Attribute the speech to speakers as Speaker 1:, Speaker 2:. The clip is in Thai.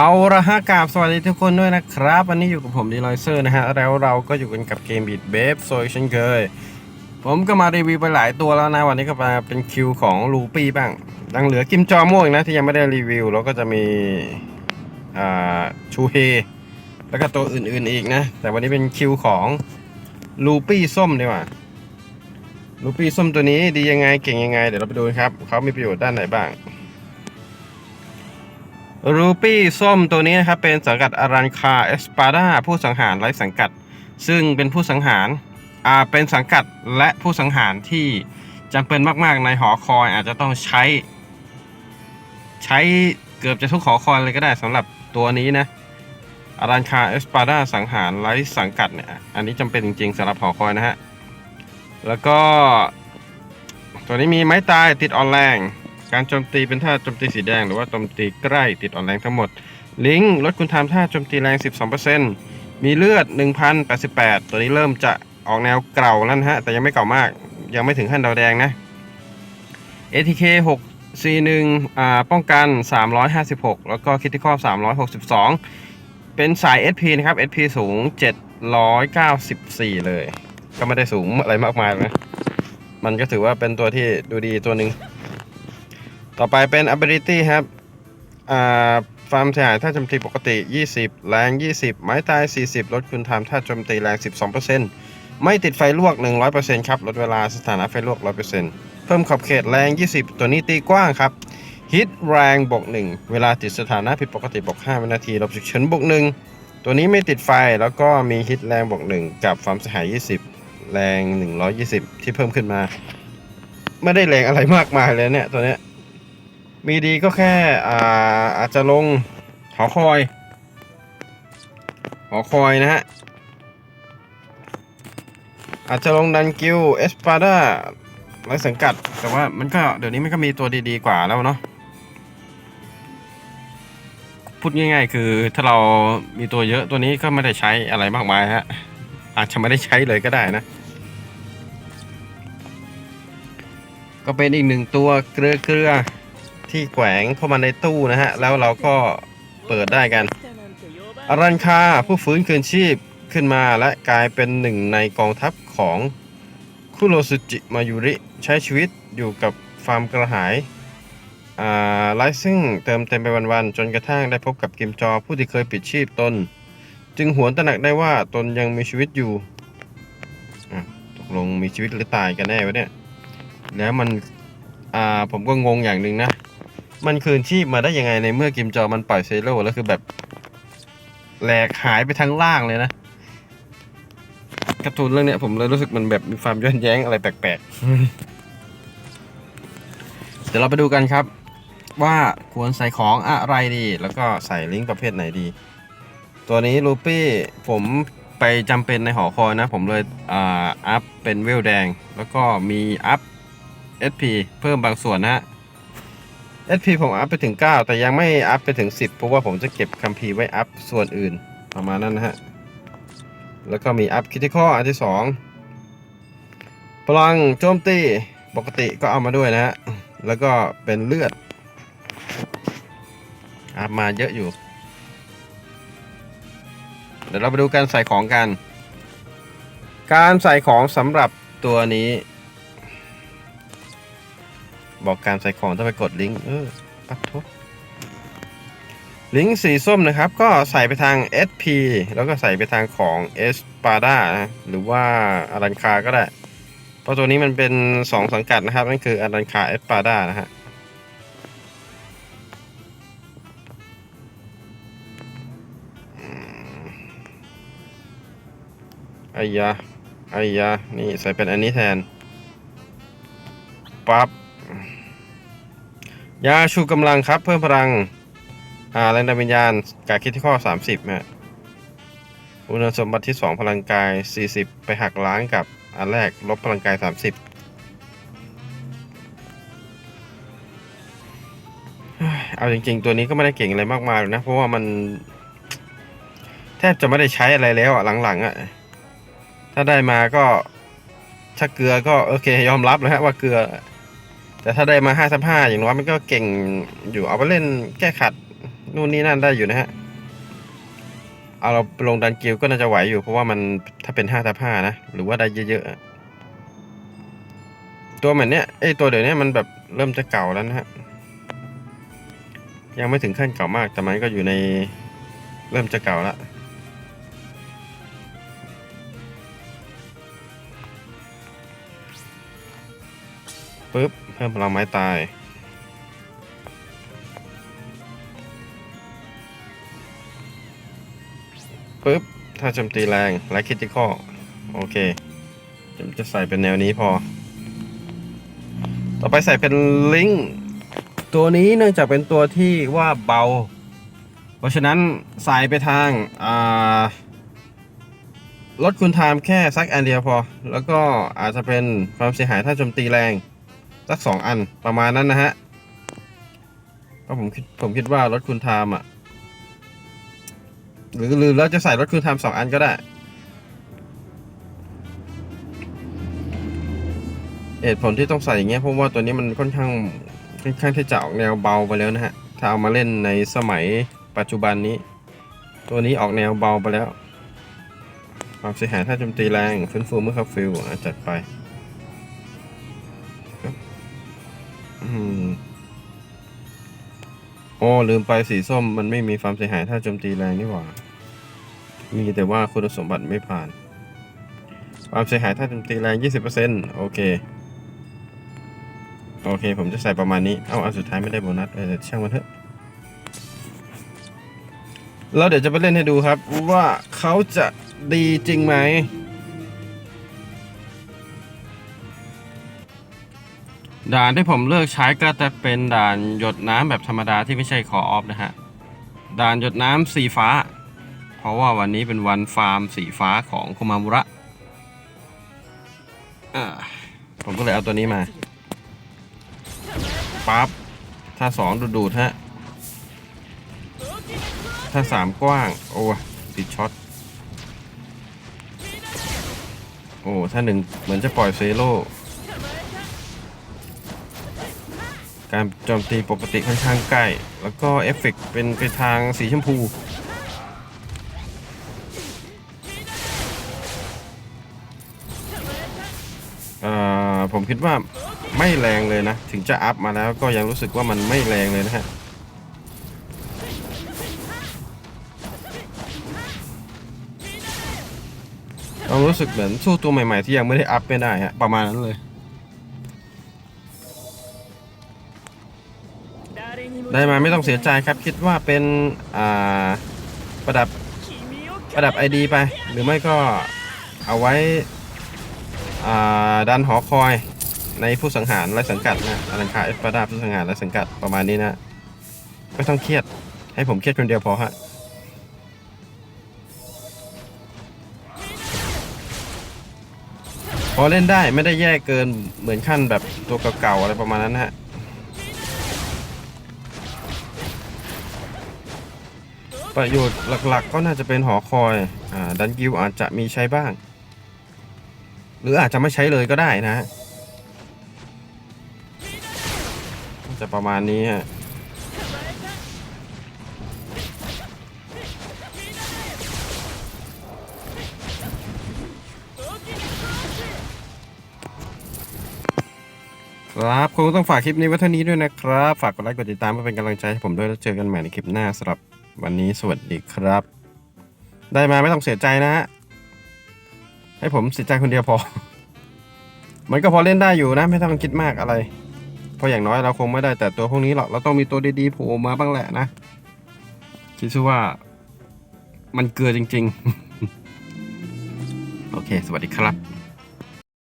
Speaker 1: เอาละฮะกราบสวัสดีทุกคนด้วยนะครับ วันนี้อยู่กับผมดีลอยเซอร์นะฮะ แล้วเราก็อยู่กันกับเกมบีดเบฟโซยเช่นเคย ผมก็มารีวิวไปหลายตัวแล้วนะ วันนี้ก็มาเป็นคิวของลูปี้บ้างยังเหลือกิมจอม่วงนะ ที่ยังไม่ได้รีวิว แล้วก็จะมีชูเฮ แล้วก็ตัวอื่นๆอีกนะ แต่วันนี้เป็นคิวของลูปี้ส้มดีกว่าลูปี้ส้มตัวนี้ดียังไงเก่งยังไง เดี๋ยวเราไปดูครับเขามีประโยชน์ด้านไหนบ้าง รูปี้ส้มตัวนี้นะครับเป็นสังกัดอารันคาเอสปาดาผู้สังหารไร้สังกัด ซึ่งเป็นผู้สังหารอ่าเป็นสังกัดและผู้สังหารที่จำเป็นมาก ๆ ในหอคอยอาจจะต้องใช้ ใช้เกือบจะทุกหอคอยเลยก็ได้สำหรับตัวนี้นะอารันคาเอสปาดาสังหารไร้สังกัดเนี่ยอันนี้จำเป็นจริง ๆสำหรับหอคอยนะฮะแล้วก็ตัวนี้มีไม้ตายติดออนแรง การโจมตีเป็นท่าโจมตีสีแดง หรือว่าโจมตีใกล้ติดอ่อนแรงทั้งหมด ลิงลดคุณทำท่าโจมตีแรง 12%มีเลือด 1,088 ตัวนี้เริ่มจะออกแนวเก่าแล้วนะฮะ แต่ยังไม่เก่ามาก ยังไม่ถึงขั้นดาวแดงนะ ATK 6 C1 อ่าป้องกัน 356 แล้วก็คิติคอ362 เป็นสาย SP นะครับ SP สูง 794 เลย ก็ไม่ได้สูงอะไรมากมายนะ มันก็ถือว่าเป็นตัวที่ดูดีตัวหนึ่ง ต่อไปเป็น ability ครับอ่าฟาร์มเสียหายถ้าโจมตีปกติ 20 แรง 20 ไม้ตาย 40 ลดคุณทำถ้าโจมตีแรง 12%ไม่ติดไฟลวก 100%ครับลดเวลาสถานะไฟลวก 100%เพิ่มขอบเขตแรง 20 ตัวนี้ตีกว้างครับฮิตแรงบวก1เวลาติดสถานะผิดปกติบวก5วินาทีลบฉุกเฉินบวก1ตัวนี้ไม่ติดไฟแล้วก็มีฮิตแรงบวก1กับฟาร์มเสียหาย 20 แรง 120 ที่เพิ่มขึ้นมา ไม่ได้แรงอะไรมากมายเลยเนี่ยตัวเนี้ย มีดีก็แค่อาอาจจะลงหอคอย หอคอยนะฮะ อาจจะลงดันกิลเอสปาดาไร้สังกัด แต่ว่ามันก็เดี๋ยวนี้มันก็มีตัวดีๆกว่าแล้วเนาะพูดง่ายๆ คือถ้าเรามีตัวเยอะตัวนี้ก็ไม่ได้ใช้อะไรมากมายฮะ อาจจะไม่ได้ใช้เลยก็ได้นะ ก็เป็นอีกหนึ่งตัวเกลือเกลือ ที่แขวงเข้ามาในตู้นะฮะ แล้วเราก็เปิดได้กันอารันคาผู้ฟื้นคืนชีพขึ้นมาและกลายเป็นหนึ่งในกองทัพของคุโรสุจิมายุริใช้ชีวิตอยู่กับฟาร์มกระหายอ่าไลซึ่งเติมเต็มไปวันๆ จนกระทั่งได้พบกับกิมจอผู้ที่เคยปิดชีพตน จึงหวนตระหนักได้ว่าตนยังมีชีวิตอยู่ตกลงมีชีวิตหรือตายกันแน่วะเนี่ย แล้วมันผมก็งงอย่างหนึ่งนะ มันคืนชีพมาได้ยังไงในเมื่อกิมจอมันปล่อยเซโร่แล้วคือแบบแหลกหายไปทั้งล่างเลยนะการ์ตูนเรื่องเนี้ยผมเลยรู้สึกมันแบบมีความย้อนแย้งอะไรแปลกๆ เดี๋ยวเราไปดูกันครับ ว่าควรใส่ของอะไรดี แล้วก็ใส่ลิงก์ประเภทไหนดี ตัวนี้ลูปี้ผมไปจำเป็นในหอคอยนะ ผมเลยอ่าอัพเป็นเวลแดง แล้วก็มีอัพ SP เพิ่มบางส่วนนะฮะ SP ผมอัพไปถึง 9 แต่ยังไม่อัพไปถึง 10 เพราะว่าผมจะเก็บคัมภีร์ไว้อัพส่วนอื่นประมาณนั้นนะฮะ แล้วก็มีอัพคิติคออันที่ 2 พลังโจมตีปกติก็เอามาด้วยนะฮะ แล้วก็เป็นเลือด อัพมาเยอะอยู่ เดี๋ยวเราไปดูการใส่ของกัน การใส่ของสำหรับตัวนี้ บอกการใส่ของต้องไปกดลิงก์เออปัดทุบลิงก์สีส้มนะครับ ก็ใส่ไปทาง SP แล้วก็ใส่ไปทางของ e s p a d a นะหรือว่าอารันคาก็ได้ เพราะตัวนี้มันเป็น 2 สังกัดนะครับ นั่นคืออารันคา e s p a d a นะฮะไอ้ยาไอ้ยานี่ใส่เป็นอันนี้แทนปั๊บ ยาชูกำลังครับ เพิ่มพลัง อ่าแรงดันวิญญาณกาคิดที่ข้อ 30ฮะคุณสมบัติที่ 2 พลังกาย 40 ไปหักล้างกับอันแรกลบพลังกาย 30เอาจริงๆ ตัวนี้ก็ไม่ได้เก่งอะไรมากมายนะ เพราะว่ามัน แทบจะไม่ได้ใช้อะไรแล้วอะหลังๆอะ ถ้าได้มาก็ถ้าเกลือก็โอเคยอมรับนะฮะว่าเกลือ แต่ถ้าได้มาห้าสิบห้าอย่างน้อยมันก็เก่งอยู่เอาไปเล่นแก้ขัดนู่นนี่นั่นได้อยู่นะฮะ เอาเราลงดันกิลก็น่าจะไหวอยู่ เพราะว่ามันถ้าเป็นห้าทับห้านะ หรือว่าได้เยอะๆ ตัวเหมือนเนี้ยไอตัวเดี๋ยวนี้มันแบบเริ่มจะเก่าแล้วนะฮะ ยังไม่ถึงขั้นเก่ามาก แต่มันก็อยู่ในเริ่มจะเก่าแล้วปึ๊บ พิ่มพลังไม้ตาย ปึ๊บ ถ้าโจมตีแรงและคิดที่ข้อโอเค จะใส่เป็นแนวนี้พอ ต่อไปใส่เป็นลิงก์ตัวนี้เนื่องจากเป็นตัวที่ว่าเบา เพราะฉะนั้นใส่ไปทางาลดคุณไทม์แค่สักอันเดียวพอ แล้วก็อาจจะเป็นความเสียหายถ้าโจมตีแรง สักสองอันประมาณนั้นนะฮะเพราะผมคิดผมคิดว่าลดคุณไทม์อะ หรือหรือเราจะใส่รถคืนไทม์สองอันก็ได้เหตุผลที่ต้องใส่อย่างเงี้ยเพราะว่าตัวนี้มันค่อนข้างค่อนข้างที่จะออกแนวเบาไปแล้วนะฮะถ้าเอามาเล่นในสมัยปัจจุบันนี้ ตัวนี้ออกแนวเบาไปแล้ว ความเสียหายถ้าโจมตีแรงฟื้นฟูเมื่อเข้าฟิลจัดไป อืมโอ้ลืมไปสีส้มมันไม่มีความเสียหายถ้าโจมตีแรงนี่หว่า มีแต่ว่าคุณสมบัติไม่ผ่าน ความเสียหายถ้าโจมตีแรง 20%โอเค โอเค ผมจะใส่ประมาณนี้ เอาอันสุดท้ายไม่ได้โบนัสเออช่างมันเถอะ แล้วเดี๋ยวจะไปเล่นให้ดูครับ ว่าเขาจะดีจริงไหม ด่านที่ผมเลือกใช้ก็จะเป็นด่านหยดน้ำแบบธรรมดาที่ไม่ใช่คอออฟนะฮะ ด่านหยดน้ำสีฟ้า เพราะว่าวันนี้เป็นวันฟาร์มสีฟ้าของคุมามุระอ่าผมก็เลยเอาตัวนี้มาปั๊บถ้าสองดูดดูดฮะ ถ้าสามกว้าง โอ้ติดช็อต โอ้ ถ้าหนึ่งเหมือนจะปล่อยเซโร่ การโจมตีปกติค่อนข้างใกล้ แล้วก็เอฟเฟกต์เป็นไปทางสีชมพูเอ่อผมคิดว่าไม่แรงเลยนะ ถึงจะอัพมาแล้วก็ยังรู้สึกว่ามันไม่แรงเลยนะฮะเรารู้สึกเหมือนสู้ตัวใหม่ๆที่ยังไม่ได้อัพไม่ได้ฮะประมาณนั้นเลย ได้มาไม่ต้องเสียใจครับ คิดว่าเป็นประดับประดับไอดีไป หรือไม่ก็เอาไว้ดันหอคอยในผู้สังหารและสังกัดนะอลังคาเอสปาดาผู้สังหารและสังกัดประมาณนี้นะไม่ต้องเครียดให้ผมเครียดคนเดียวพอฮะพอเล่นได้ไม่ได้แย่เกินเหมือนขั้นแบบตัวเก่าๆอะไรประมาณนั้นนะฮะ ประโยชน์หลักๆ ก็น่าจะเป็นหอคอยอ่าดันกิวอาจจะมีใช้บ้าง หรืออาจจะไม่ใช้เลยก็ได้นะฮะจะประมาณนี้ฮะครับคงต้องฝากคลิปนี้ไว้เท่านี้ด้วยนะครับ ฝากกดไลค์กดติดตามเพื่อเป็นกำลังใจให้ผมด้วยแล้วเจอกันใหม่ในคลิปหน้าสำหรับ วันนี้สวัสดีครับ ได้มาไม่ต้องเสียใจนะฮะ ให้ผมเสียใจคนเดียวพอ มันก็พอเล่นได้อยู่นะ ไม่ต้องคิดมากอะไร เพราะอย่างน้อยเราคงไม่ได้แต่ตัวพวกนี้หรอก เราต้องมีตัวดีๆโผล่มาบ้างแหละนะ คิดซะว่า มันเกลือจริง ๆ โอเค สวัสดีครับ